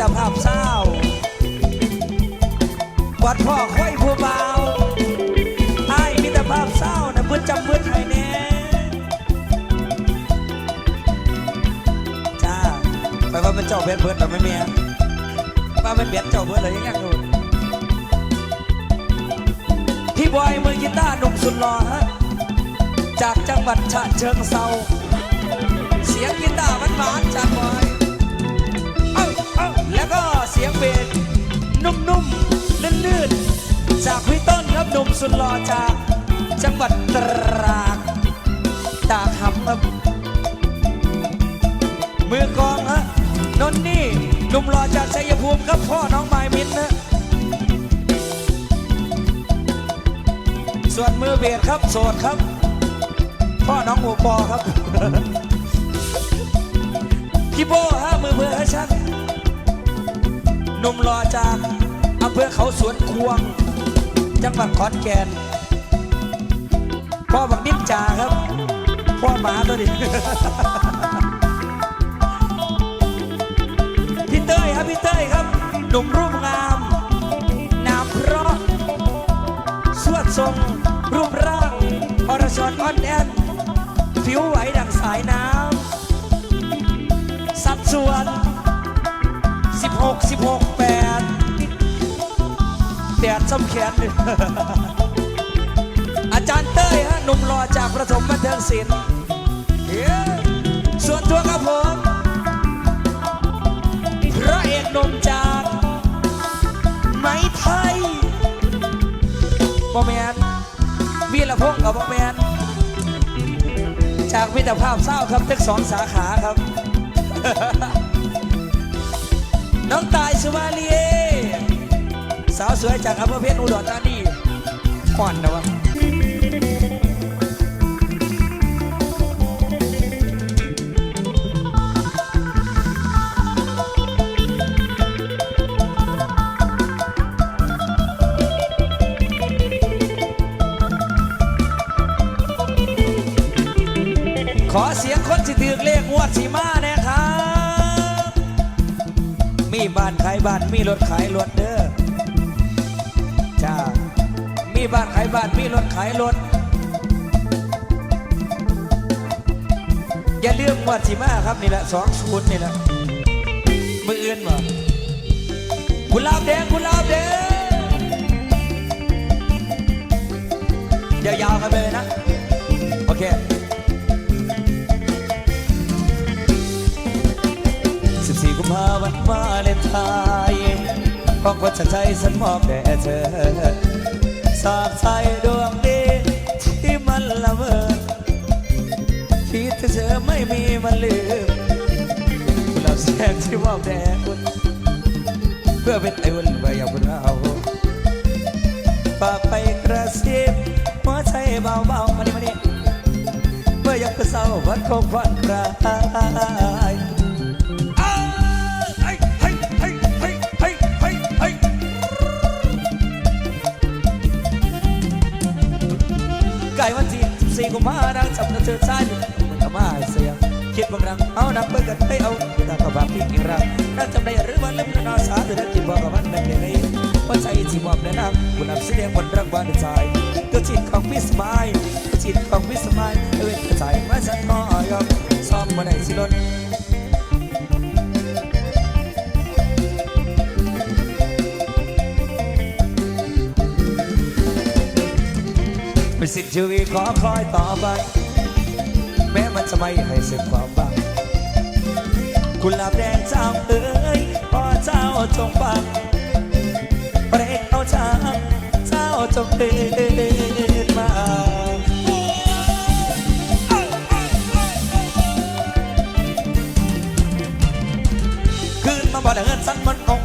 ตภาพเศร้าวัดพ่อค่อยผู้เบาไอ้มิตรภาพเศร้านะเพื่อนจำเพื่อนไทยแน่จ้าไปว่ามันเจ้าเบียดเบิร์ดหรอไม่เมียว่ามันเบียดเจ้าเบิร์ดเลยยังไงดูพี่บอยมือกีตาร์หนุ่มสุดหล่อฮะจากจังหวัดฉะเชิงเซาเสียงกีตาร์หวานๆจากบอย แล้วก็เสียงเบสนุ่มๆลื่นๆ จากพี่ต้นครับหนุ่มสุดหล่อจากจังหวัดตราดตากหำครับมือกองฮะนนนี่หนุ่มหล่อจากชัยภูมิครับพ่อน้องไมายมินนะส่วนมือเบสครับโสดครับ พ่อน้องหมูปอครับพี่โบฮะมือเพื่อชัน หนุ่มรอจากอำเภอเขาสวนควง จังหวัดขอนแก่นพ่อบักนิดจ่าครับ พ่อหมาตัวนี้พี่เต้ยครับพี่เต้ยครับ หนุ่มรูปงามนามเพราะ สวดทรง รูปร่างอรชรอ่อนแอนผิวไหวดังสายน้ำสัดส่วน 16 16 8แดดซ้ำแขนอาจารย์เต้ยฮะหนุ่มหล่อจากประถมบันเทิงศิลป์ส่วนตัวครับผมพระเอกหนุ่มจากไหมไทยบอแมนวีรพงกับบอแมนจากมิตรภาพเศร้าครับทั้งสองสาขาครับ น้องตายสุมาลีสาวสวยจากอำเภอเพชรอุดรธานีอ่อนนะวะขอเสียงคนที่ถือเลขงวดสีมาแนานขายบ้านมีรถขายรถเด้อจ้ามีบ้านขายบ้านมีรถขายรถอย่าลืมวัดสีมาครับนี่แหละสองศูนย์นี่แหละมืออื่นบ่กุหลาบแดงกุหลาบแดงยาวๆกันไปเลยนะ กุมภาพันวาเลนไทน์ของคนชัดใจฉันมอบแด่เธอ สาบใจดวงดีที่มันละเมอคิดถึงเธอไม่มีมันลืมกุหลาบแสงที่มอบแด่คุณเพื่อเป็นไออุ่นไว้อย่างพวกเราฝากไปกระซิบหัวใจเบาๆมานี่มานี่เมื่อยังเศร้าวันคงผ่อนคลาย มาดังจับกระเธอนซ้ายมันก็มาเสียคิดบางรังเอานับเบิกกันไปเอาตากระบาดที่อีกรังน่าจำได้หรือว่าลืมนาสาหรือที่บอกกับมันนั่นเองว่าใจที่มอบแนะนำคุณนำเสียงคนรังวันใจก็จิตของมิสมายจิตของมิสมายเอ้ยใจมาสันก็ยอมซ้อมมาในสิลน เป็นสิ่งชีวิตขอคอยต่อไป แม้มันจะไม่ให้สร็จความบังกุหลาบแดงเจ้าเอ๋ยพอเจ้าจงฟังเปรกเอาช้างเจ้าจงเดินมาขึ้นมาบ่ได้เงินสั้นมันเอา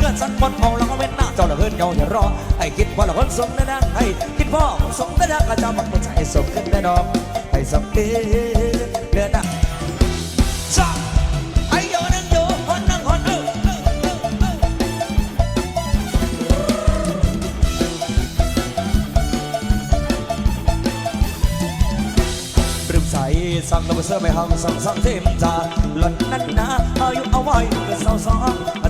เอาขึ้นมดเงินสันมันเอาแล้วก็เว้นหน้าเจ้าละเงินเงาอย่ารอให้คิดว่าละคนสมได้ดังให้คิดพ่อสมได้ดังกระจามักมันใจสมขึ้นได้ดอกให้สมเกินเดือนน่ะจ้าไอ้โยนั่งโยฮอนนั่งฮอนเออเออเออเออปรึมสาสั่งระเบิดเสื้อไม่ห้องสั่งสั่งเทมจ่าหล่อนนั้นนะอายุเอาไว้ก็สาวสองอาจ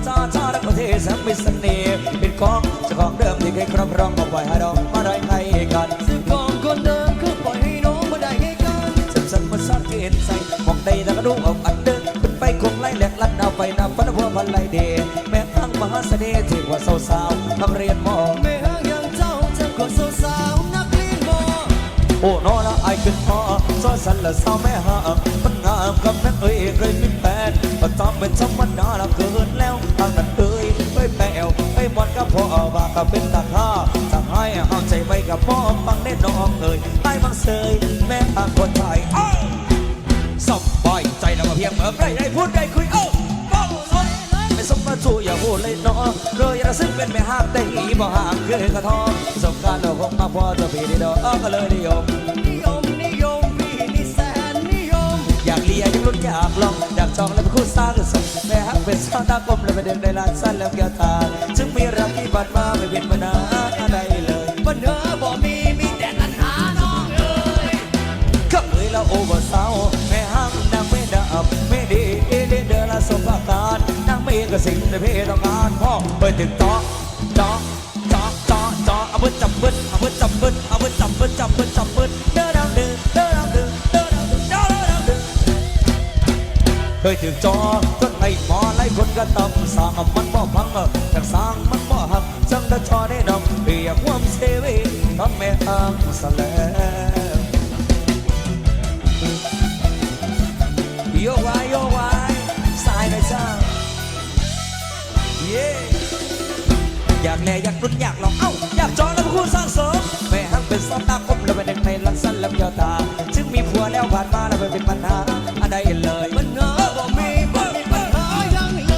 เทศแสมมิสเน่ห์เป็นของเจ้าของเดิมที่เคยครอบครองเอาไว้ให้เรามาได้ไงกันซึ่งกองคนเดิมคือปล่อยให้น้องมาได้ให้กันฉันสั่งมาสร้างเกณฑ์ใส่มองใดแล้วก็ดูเอาอันเดินขึ้นไปคงไล่แหลกลันเอาไปนับฟันพัวพันไล่เดแม่ทั้งมหาเสน่ห์ที่ว่าสาวๆทำเรียนมองไม่ห่างอย่างเจ้าจะกดสาวๆนักเรียนมอโอ้นอละไอายขึ้นพอซอสันละสาวแม่หามมันงามกับนักเอ้ยเคยมีแฟนก็ตามเป็นธรรมดาละเกินแล้วทางนั้นเอ้ยเอ้ กับพ่อว่าก็เป็นตาข้าจะให้เอาใจไว้กับพ่อฟังได้น้องเอ้ยไอ้บางเสยแม่ทางคนไทยอ้าสบายใจแล้วมาเพียงเมื่อไรได้พูดได้คุยเอ้าเบาเลยไม่สมมาจูอย่าพูดเลยเนาะเลยอย่าซึ่งเป็นไม่ห้ามได้หีบ่ห่างคือกระทอสงการเราคงมาพอจะพี่ดีดอกก็เลยนิยมนิยมนิยมพี่นี่แสนนิยม อยากเลียอยากลุ้นอยากลองอยากจองแล้วเป็นคู่สร้างสมแม่ฮักเป็นสาวตากลมแล้วไปเดินในลานสั้นแล้วแก้วตา จึงมีรักที่บัดมาไม่เป็นปัญหาอะไรเลยปัญหาบ่มีมีแต่ปัญหาน้องเอ้ยก็เอ่ยละโอเวอร์สาวแม่ฮักนางไม่ดับไม่ดีเอเดเดอละสมประการนางไม่ก็สิ่งในเพศต้องการพ่อไปถึงต่อต่อต่อต่อต่อเอาเบิ้จับเบิ้เอาเบิ้จับเบิ้เอาเบิ้จับเบิ้จับเบิ้จับเบิ้เดินดาวดึงเดินดาวดึงเดินดาวดึงเดินดาวดึงเคยถึงจอจนไอ้หมอไล่คนก็ตำสร้างมันบ่พังเออจากสร้างมันบ่ หักจังได้จอได้ดอกเปียกความเซวีทำแม่ทางสแลมโยกไว้โยกไว้สายหน่อยจ้าเย้อยากแลอยากรุ่นอยากลองเอ้าอยากจอแล้วคู่สร้างเสริมแม่ฮักเป็นสตาคมแล้วเป็นเด็กในลักสั้นล้วยาวตาจึงมีผัวแล้วผ่านมาแล้วไม่เป็นปัญหาอะไรเลยปัญหาบ่มีบ่มีปัญหายังเล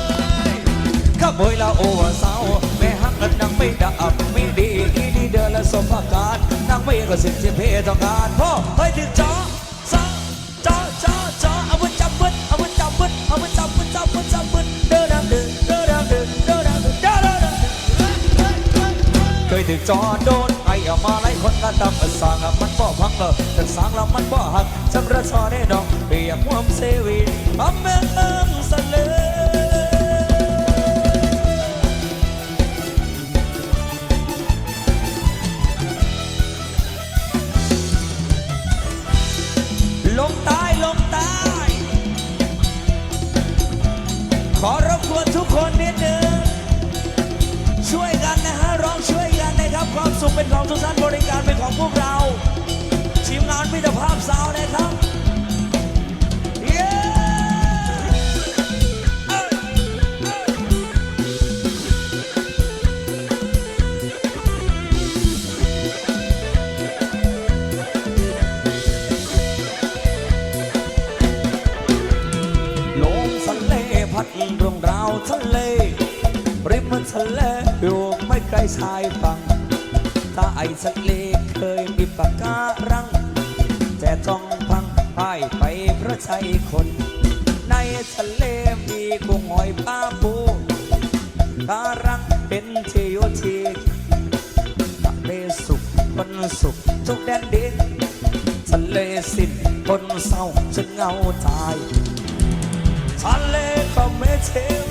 ยข้าบอยละโอวาสา ไม่ดับไม่ดีอีดีเดินและสมประการนางไม่ก็สิ่งที่เพต้องการพ่อเฮ้ยถึงจอจอจอจอจอเอาไว้จับบึดเอาไว้จับบึดเอาไว้จับบึดจับบึดจับบึดเดินดำเดินเดินดำเดินเดินดำเดินเดินดำเดินเคยถึงจอโดนไอ้เอามาไล่คนกันดำสร้างมันบ่พังเออแต่สร้างแล้วมันบ่หักจำระชอได้ดอกเปียกความเซวีทำแม่เอิงสะเลย จนเหงาตายทะเลก็ไม่เทว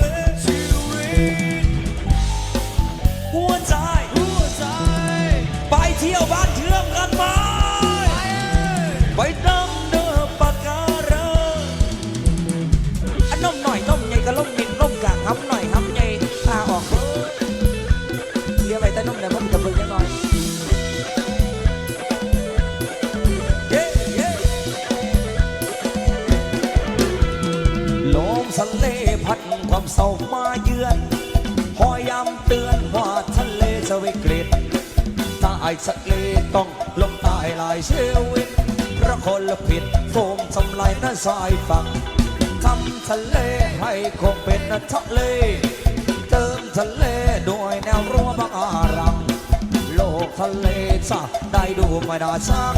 พัดความเศร้ามาเยือนพอยย้ำเตือนว่าทะเลจะวิกฤตถ้าไอ้ทะเลต้องลงตายหลายชีวิตเพราะคนละผิดโฟมทำลายน้าสายฝั่งทำทะเลให้คงเป็นทะเล เติมทะเลด้วยแนวรั้วบางอารัง โลกทะเลจะได้ดูไม่น่าช่าง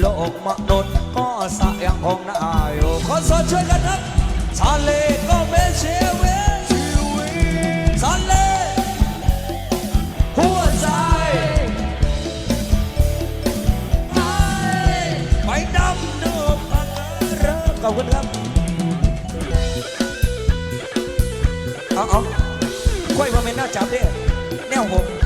โลกมนุษย์ก็สะยังคงน่าอยู่ขอสดช่วยกันครับทะเลก็ เป็นชีวิตทะเลหัวใจไปดำเนื้อบคุณครับ เอาเอาค่อยมาเป็นหน้าจับเด้แนวผมสมุ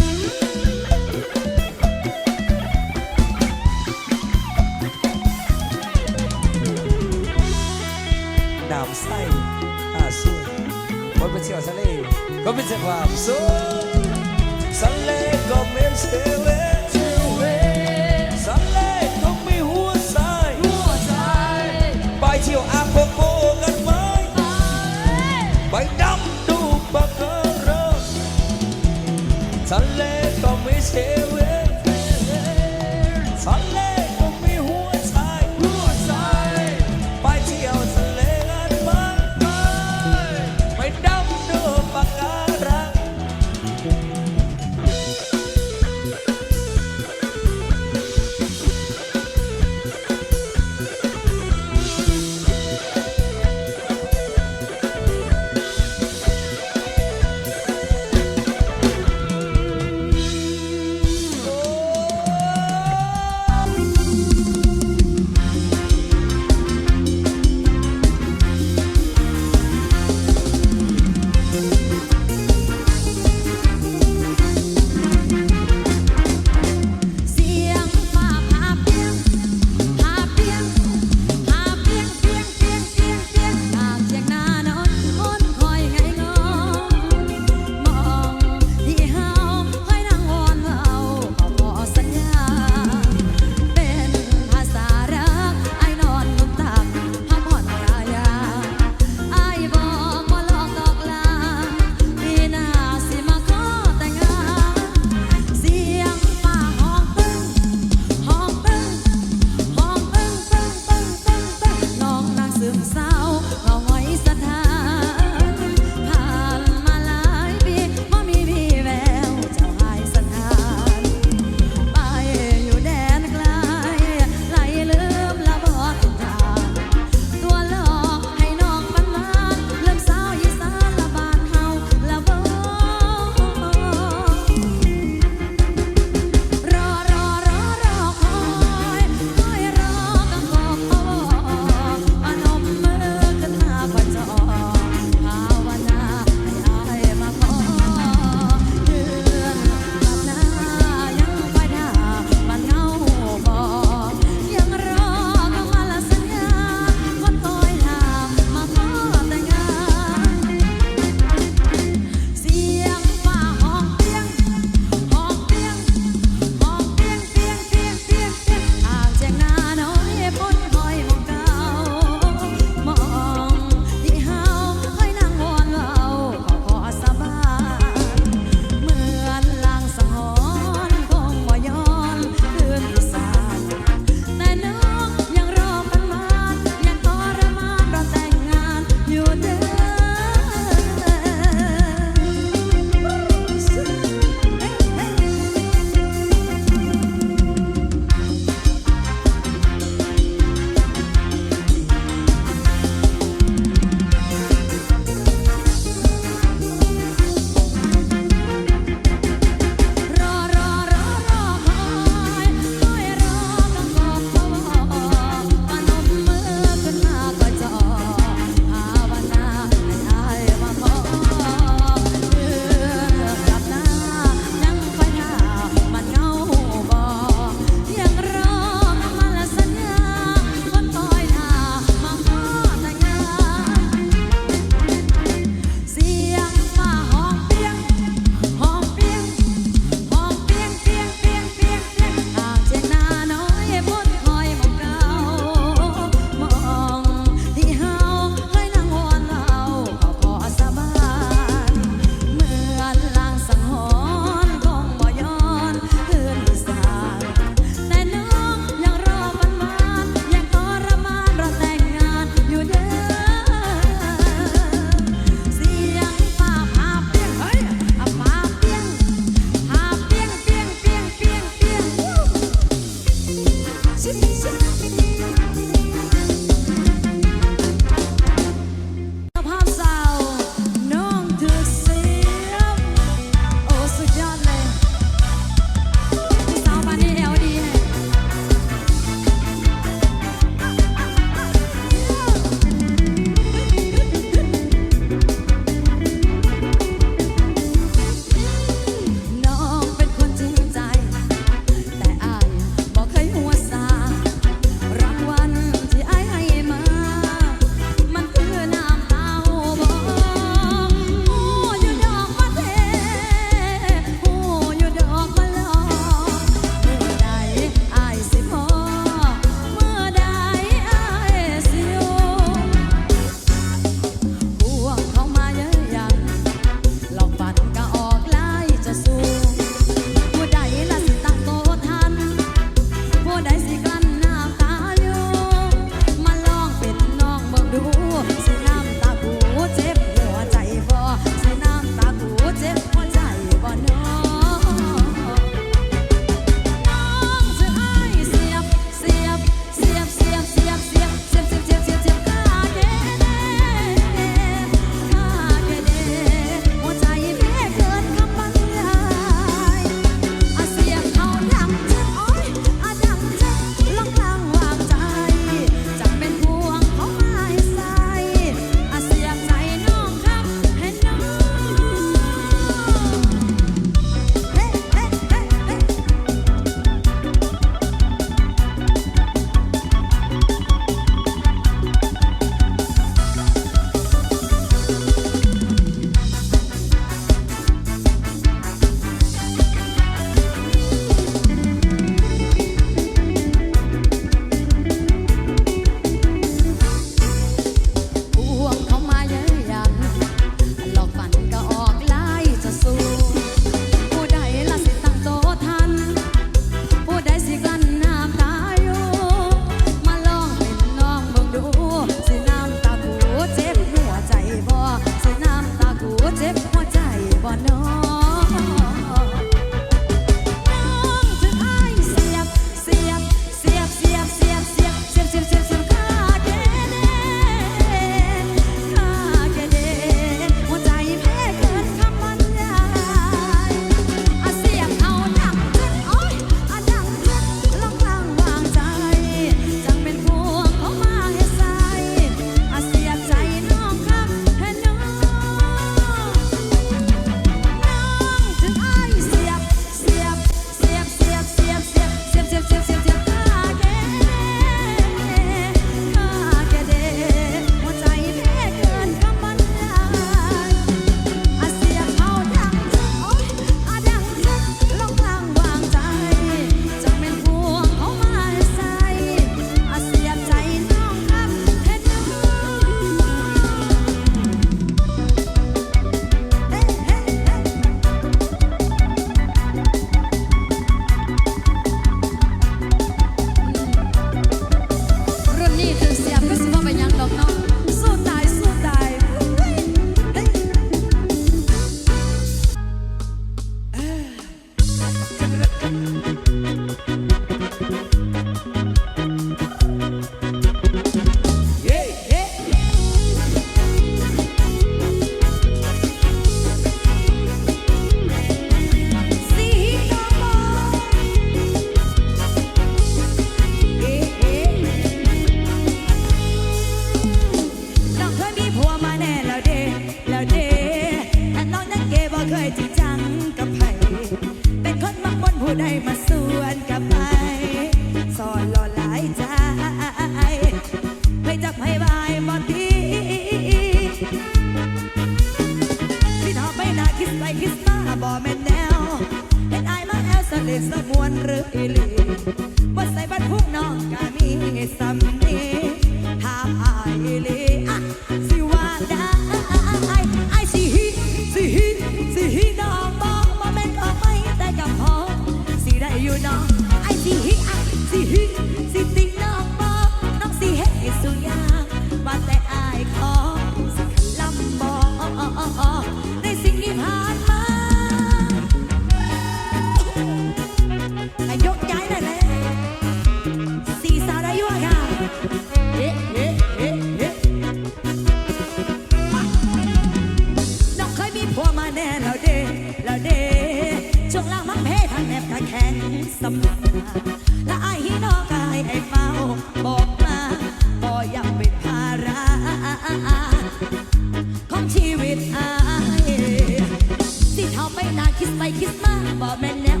คิดมาสบอกแม่นแนว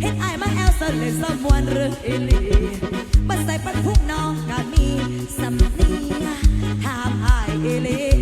เห็นอายมาแอลสเลยสมวนหรืออีลีบัดใส่ปันพุกน้องกามีสำเนียถามอายอีลี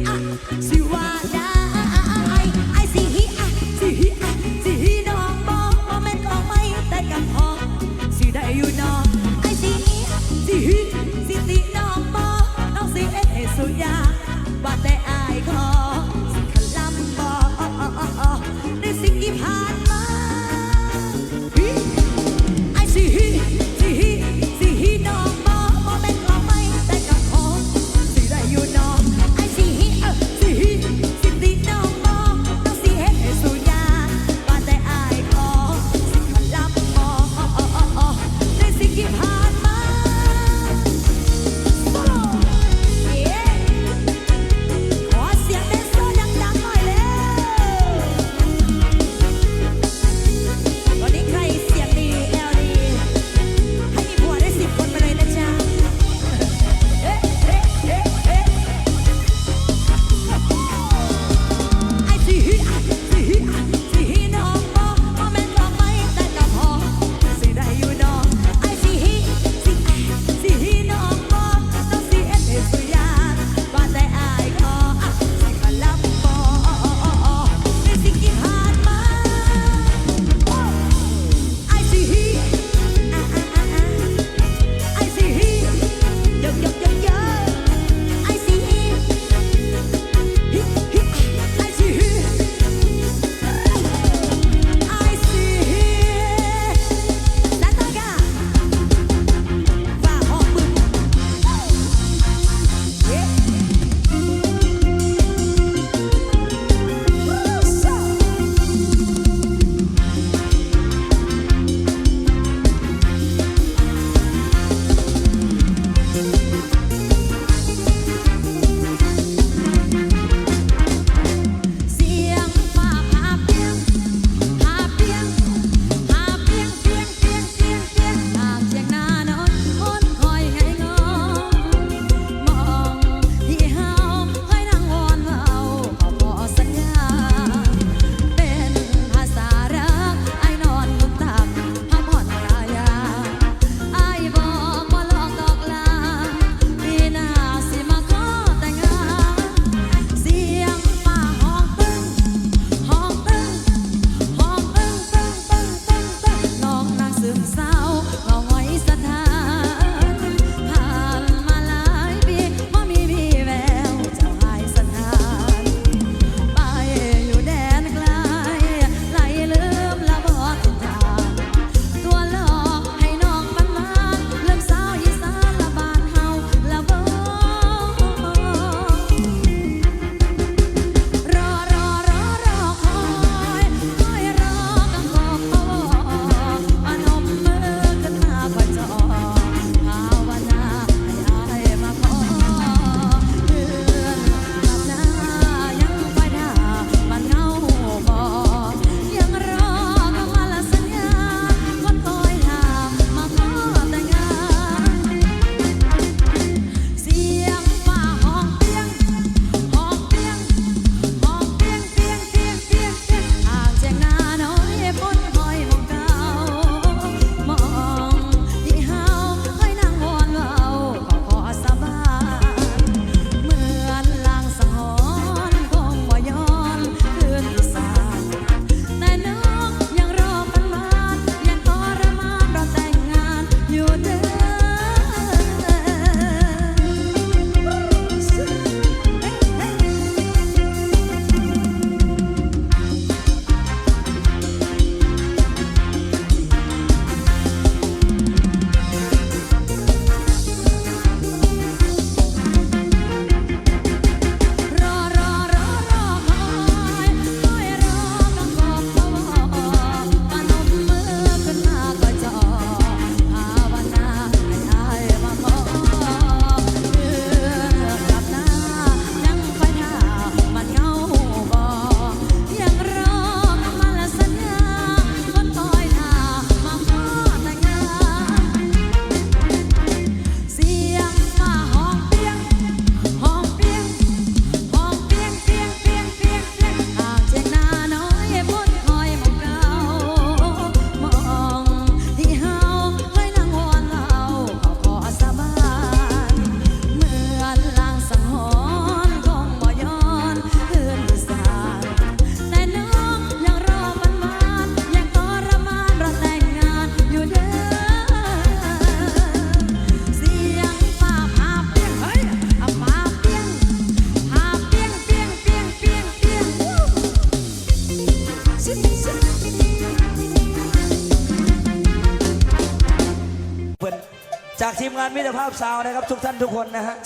ภาพซาวนะครับ ทุกท่านทุกคนนะฮะ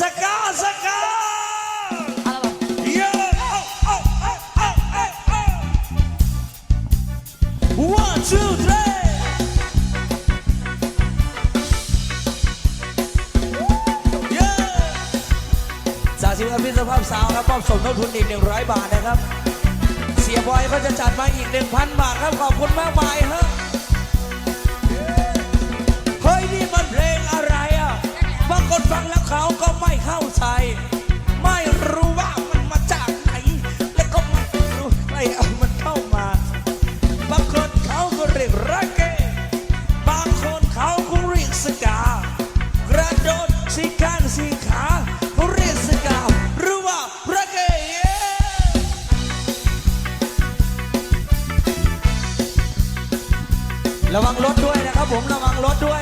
สกาสกาเอาละบอกเยอะเอาเอาเอาเอาเอา one two three เย้จากทีมงานมิตรภาพซาวครับมอบสมทบทุนอีก 100 บาทนะครับ เสียบอยก็จะจัดมาอีก 1,000 บาทครับ ขอบคุณมากมายฮะ บางคนฟังแล้วเขาก็ไม่เข้าใจ ไม่รู้ว่ามันมาจากไหน และก็ไม่รู้ใครเอามันเข้ามาบางคนเขาก็เรียกรักเกบางคนเขาก็เรียกสกากระโดดสีข้างสีขาเขาเรียกสกาหรือว่ารักเกระวังรถด้วยนะครับผมระวังรถด้วย